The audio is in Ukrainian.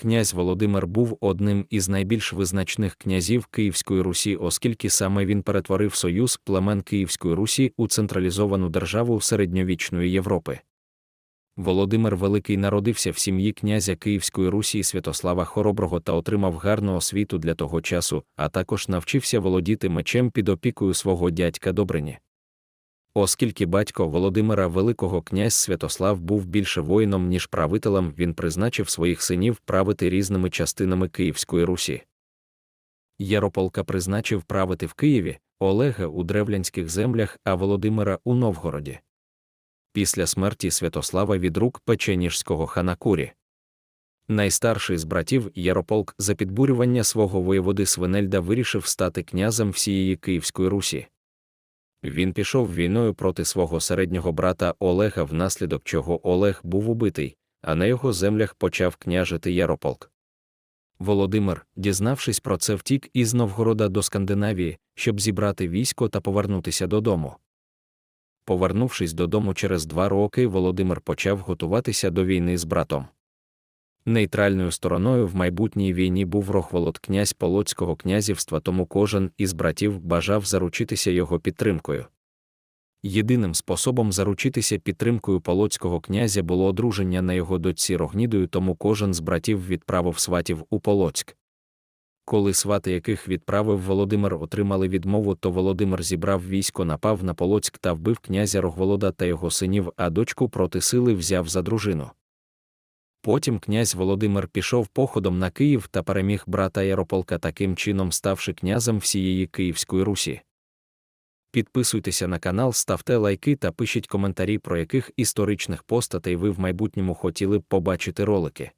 Князь Володимир був одним із найбільш визначних князів Київської Русі, оскільки саме він перетворив союз племен Київської Русі у централізовану державу середньовічної Європи. Володимир Великий народився в сім'ї князя Київської Русі Святослава Хороброго та отримав гарну освіту для того часу, а також навчився володіти мечем під опікою свого дядька Добрині. Оскільки батько Володимира Великого князь Святослав був більше воїном, ніж правителем, він призначив своїх синів правити різними частинами Київської Русі. Ярополка призначив правити в Києві, Олега у древлянських землях, а Володимира у Новгороді. Після смерті Святослава від рук печеніжського хана Курі. Найстарший з братів Ярополк за підбурювання свого воєводи Свинельда вирішив стати князем всієї Київської Русі. Він пішов війною проти свого середнього брата Олега, внаслідок чого Олег був убитий, а на його землях почав княжити Ярополк. Володимир, дізнавшись про це, втік із Новгорода до Скандинавії, щоб зібрати військо та повернутися додому. Повернувшись додому через два роки, Володимир почав готуватися до війни з братом. Нейтральною стороною в майбутній війні був Рохволод князь Полоцького князівства, тому кожен із братів бажав заручитися його підтримкою. Єдиним способом заручитися підтримкою полоцького князя було одруження на його дочці Рогнідою, тому кожен з братів відправив сватів у Полоцьк. Коли свати, яких відправив Володимир, отримали відмову, то Володимир зібрав військо, напав на Полоцьк та вбив князя Рогволода та його синів, а дочку проти сили взяв за дружину. Потім князь Володимир пішов походом на Київ та переміг брата Ярополка, таким чином ставши князем всієї Київської Русі. Підписуйтеся на канал, ставте лайки та пишіть коментарі, про яких історичних постатей ви в майбутньому хотіли б побачити ролики.